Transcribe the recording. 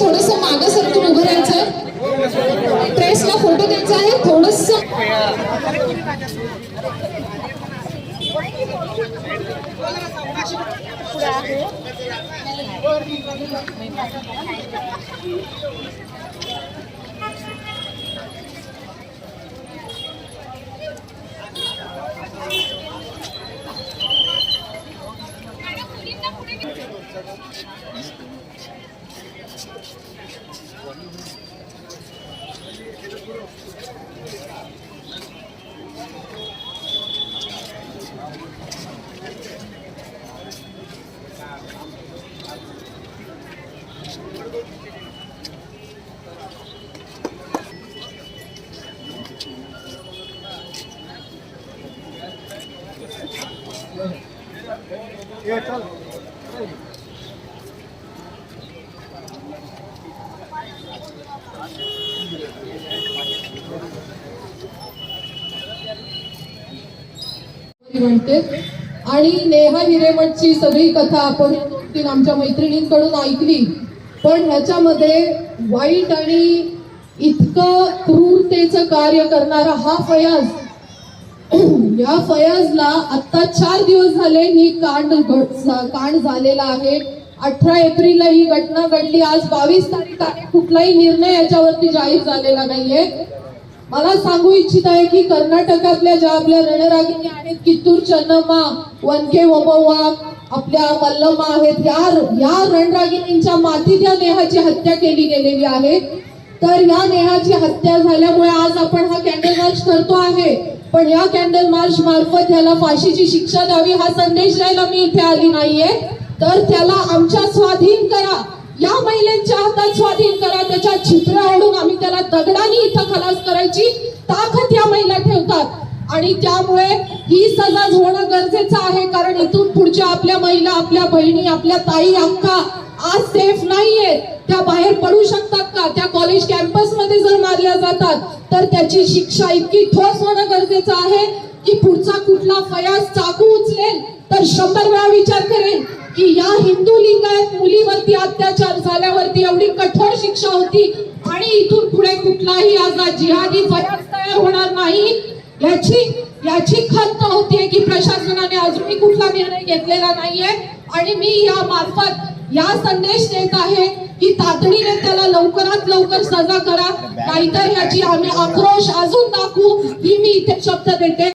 थोडस मागं सरकून उभं राहायचं. प्रेसला फोटो द्यायचा आहे. थोडस म्हणते. आणि नेहा हिरेमठची सगळी कथा आपण आमच्या मैत्रिणींकडून ऐकली. पण ह्याच्यामध्ये वाईट आणि इतकं क्रूरतेचं कार्य करणारा हा फयाज या फयाजला आता चार दिवस झाले ही कांड कांड झालेला आहे. अठरा एप्रिलला ही घटना घडली. आज बावीस तारीख आहे. कुठलाही निर्णय याच्यावरती जाहीर झालेला नाहीये. मला सांगू इच्छित आहे की कर्नाटकातल्या ज्या आपल्या रणरागिणी आहेत कित्तूर चन्नम्मा वनके वमव्वा आपल्या मल्लमा आहेत. या या रणरागिणींच्या मातीत या नेहाची हत्या केली गेलेली आहे. तर या नेहाची हत्या झाल्यामुळे आज आपण हा कॅन्डल मार्च करतो आहे. पण या कॅन्डल मार्च मार्फत याला फाशीची शिक्षा द्यावी हा संदेश द्यायला मी इथे आली नाहीये. तर त्याला आमच्या स्वाधीन करा. या महिलेच्या हातात स्वाधीन करा. त्याच्या छित्र ओढून आम्ही त्याला दगडाने इथं खलास करायची ताकद या महिला ठेवतात. आणि त्यामुळे ही सजा होणं गरजेचं आहे कारण इथून पुढच्या आपल्या महिला आपल्या बहिणी आपल्या ताई अक्का आज सेफ नाहीये. त्या बाहेर पडू शकतात का? त्या कॉलेज कॅम्पसमध्ये जर मारल्या जातात तर त्याची शिक्षा इतकी ठोस होणं गरजेचं आहे की पुढचा कुठला फयाज चाकू उचलेल तर शंभर वेळा विचार करेल की या हिंदू लिंगायत मुलीवरती अत्याचार झाल्यावरती एवढी कठोर शिक्षा होती आणि इथून पुढे कुठलाही आजाद जिहादी फयाज तयार होणार नाही. याची याची खंत होतीये की प्रशासनाने अजूनही कुठला निर्णय घेतलेला नाहीये. आणि मी या मार्फत या संदेश देत आहे की तातडीने त्याला लवकरात लवकर सजा करा. नाहीतर याची आम्ही आक्रोश अजून दाखवू. ही मी इथे शब्द देते.